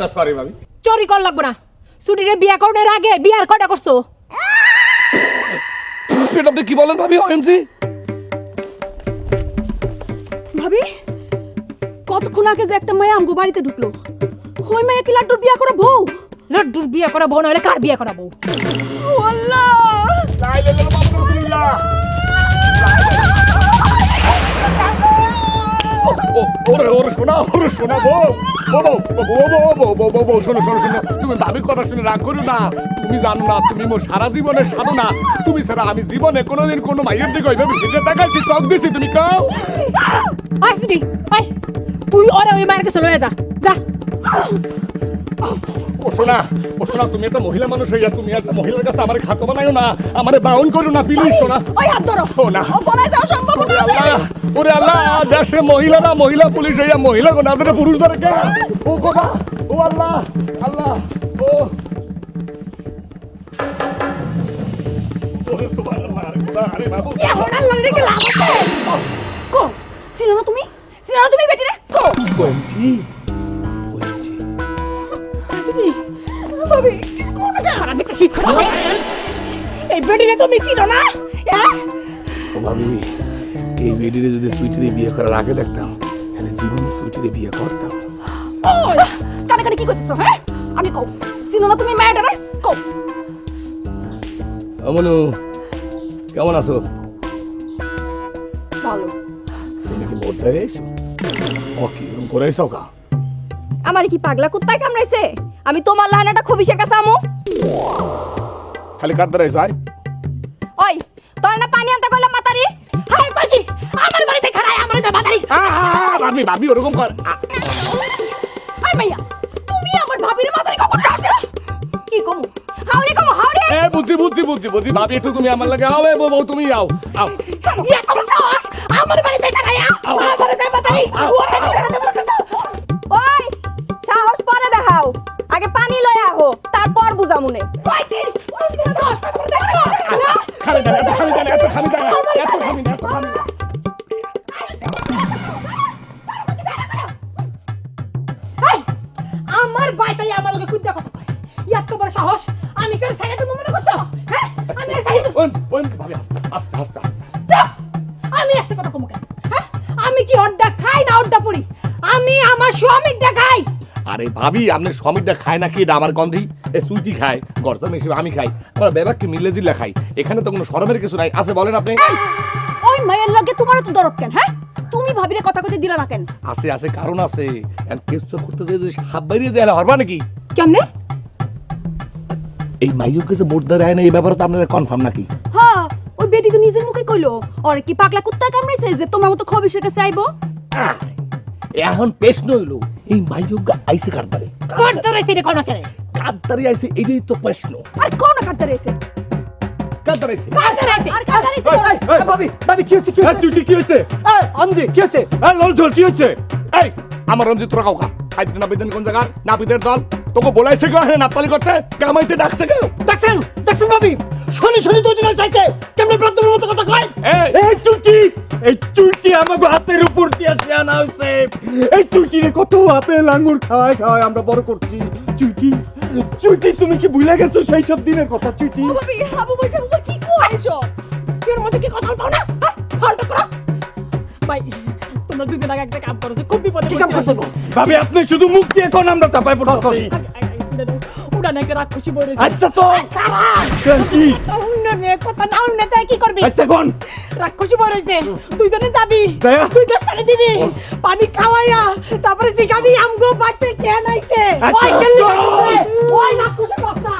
না সরি ভাবি। চুরি কর লাগবো না। ছুটিরে বিয়া করার আগে বিয়ার কয়টা করছ? সেটা আপনি কি বলেন ভাবি ওএমজি ভাবি কতক্ষণ আগে যে একটা মেয়ে আমগো বাড়িতে ঢুকলো? ওই মেয়ে কি লাড্ডুর বিয়া করা বউ? লাড্ডুর বিয়া করা বউ না হলে কার বিয়া করা বউ? আল্লাহ লা ইলাহা ইল্লাল্লাহ মুহাম্মাদুর রাসূলুল্লাহ ওরে ওরে শোনা ওরে শোনা বউ বউ বউ বউ বউ বউ বউ শোনো শোনো শোনো তুমি ভাবির কথা শুনে রাগ করো না তুমি জানো না তুমি মোর সারা জীবনে সাধো না তুমি ছাড়া আমি জীবনে কোনোদিন কোনো মাইয়ের দিকে ওইভাবে ফিরে তাকাইছি চক দিছি তুমি কাও আসবি তুই ওরে ওই মায়ের কাছে লয়ে যা যা ও শোনা ও শোনা তুমি একটা মহিলা মানুষ হইয়া তুমি একটা মহিলার কাছে আমার খাটো বানাইও না আমারে বাউন করো না প্লিজ শোনা ওই হাত ধরো। ও না। ও পলায় ওরে আছে। আল্লাহ ওরে আল্লাহ দেশে মহিলারা মহিলা পুলিশ হইয়া মহিলা গো না ধরে পুরুষ ধরে কে? ও বাবা ও আল্লাহ আল্লাহ ও। ওরে সুবহানাল্লাহ আরে বাবু। এখন আল্লাহ রেখে লাভ আছে? কো চিনো না তুমি? চিনো না তুমি বেটি রে কো। বলছি ভাবি দেখতে এই তুমি চিনো না হ্যাঁ ও ভাবি এই মেয়েটিরে যদি সুইটিরে বিয়ে করার আগে দেখতাম তাহলে জীবনে সুইটিরে বিয়ে করতাম। ওই কানে কানে কি করতেছো হ্যাঁ? আগে কও চিনো না তুমি মেয়েটা রে কও। অমনু কেমন আছো? ভালো। তুমি কি মরতে গেছো ও কি এরকম করে এসো কা? আমার কি পাগলা কুত্তায় কামড়াইছে? আমি তোমার লাহানাটা খবিসের কাছে আমু খালি কাঁদ ধরে এসো আয় ওই তোর না পানি আনতে কইলাম মাতারি হাই কই কি আমার বাড়িতে খাড়ায় আমার গায়ে মাতারি আহা, ভাবি ভাবি ওরকম কর আ- হাই মাইয়া তুমি আমার ভাবির মাতারি কখন আসে কি কমু হাওরে কমু হাওরে এ বুদ্ধি বুদ্ধি বুদ্ধি বুদ্ধি ভাবি একটু তুমি আমার লাগে আও এ বউ তুমি আও আও ইয়া কমু সাহস আমার বাড়িতে খাড়ায় আমার গায়ে মাতারি ওই সাহস পরে দেখাও আগে পানি লয় আহো তারপর বুঝামুনে খালি দাঁড়া খালি দাঁড়া এত খালি দাঁড়া এত খালি না খালি আমার বাইটাই আমার লগে কুদ্দা কথা কয়। ইয়াত বড় সাহস। আমি কেন সাইডে তুমি মনে করছ? হ্যাঁ? আমি সাইডে ভাবি আস্তে আস্তে আস্তে আস্তে আমি আস্তে কথা কমু কেন? হ্যাঁ? আমি কি অড্ডা খাই না অড্ডা পড়ি আমি আমার স্বামীরটা খাই। আরে ভাবি আপনি স্বামীটা খায় না কি এটা আমার গন্ধি। এ সুইটি খায়। গরসাম হিসেবে আমি খাই। আমার বেবাক কি মিলে জিল্লা খাই। এখানে তো কোনো শরমের কিছু নাই। আছে বলেন আপনি। ওই মায়ের লাগে তোমার তো দরদ কেন হ্যাঁ? তুমি ভাবিরে কথা কইতে দিলা না কেন? আছে আছে কারণ আছে। কেচ্ছ করতে যে যদি হাত বাইরে যায় হরবা নাকি? কেমনে? এই মাইয়ুর কাছে মোটদার আয় না এই ব্যাপারে তো আপনারা কনফার্ম নাকি? হ্যাঁ ওই বেটি তো নিজের মুখে কইলো। ওর কি পাগলা কুত্তা কামড়াইছে যে তোমার মতো খবিসের কাছে আইবো? এখন প্রশ্ন হইল এই মাইয়ুর আইসে কারদারে কোন ধরেছে রে কোন কেন কারদারে আইসে এটাই তো প্রশ্ন। আর কোন কাটতে রয়েছে কারদারে আইসে কাটতে রয়েছে আর কাটতে রয়েছে ভাবি ভাবি কি হচ্ছে কি হচ্ছে চুটি কি হচ্ছে আমজি কি হচ্ছে লল ঝোল কি হচ্ছে এই আমার রঞ্জিত তোরা কাউকা। খাইতে না বেদেন কোন জায়গার? নাপিতের দল। তোকে বলাইছে কেউ হ্যাঁ নাপতালি করতে? কামাইতে ডাকছে কেউ? দেখছেন দেখছেন ভাবি? শনি শনি তো জিনিস চাইছে। কেমনে মতো কথা কয়? এই এই চুটি! এই চুটি আমাকে হাতের উপর দিয়ে আসে আনা হয়েছে এই চুটি রে কত আপেল আঙ্গুর খাওয়াই খাওয়াই আমরা বড় করছি। চুটি চুটি তুমি কি ভুলে গেছো সেই সব দিনের কথা চুটি ও ভাবি হাবু বসে মুখে কি কইছো এর মধ্যে কি কথা পাও না? হ্যাঁ ফালতু করো। ভাই তোমরা দুজন আগে একটা কাম করো খুব বিপদে কি কাম করতে ভাবি আপনি শুধু মুখ দিয়ে কোন আমরা চাপাই পড়ছি উড়ানে একটা রাক্ষসী বই আচ্ছা তো কি করবি? আচ্ছা কোন? রাক্ষসী বই যাবি। তুই দশ পানি দিবি। পানি খাওয়াইয়া তারপরে জিগাবি আমগো বাড়তে কেন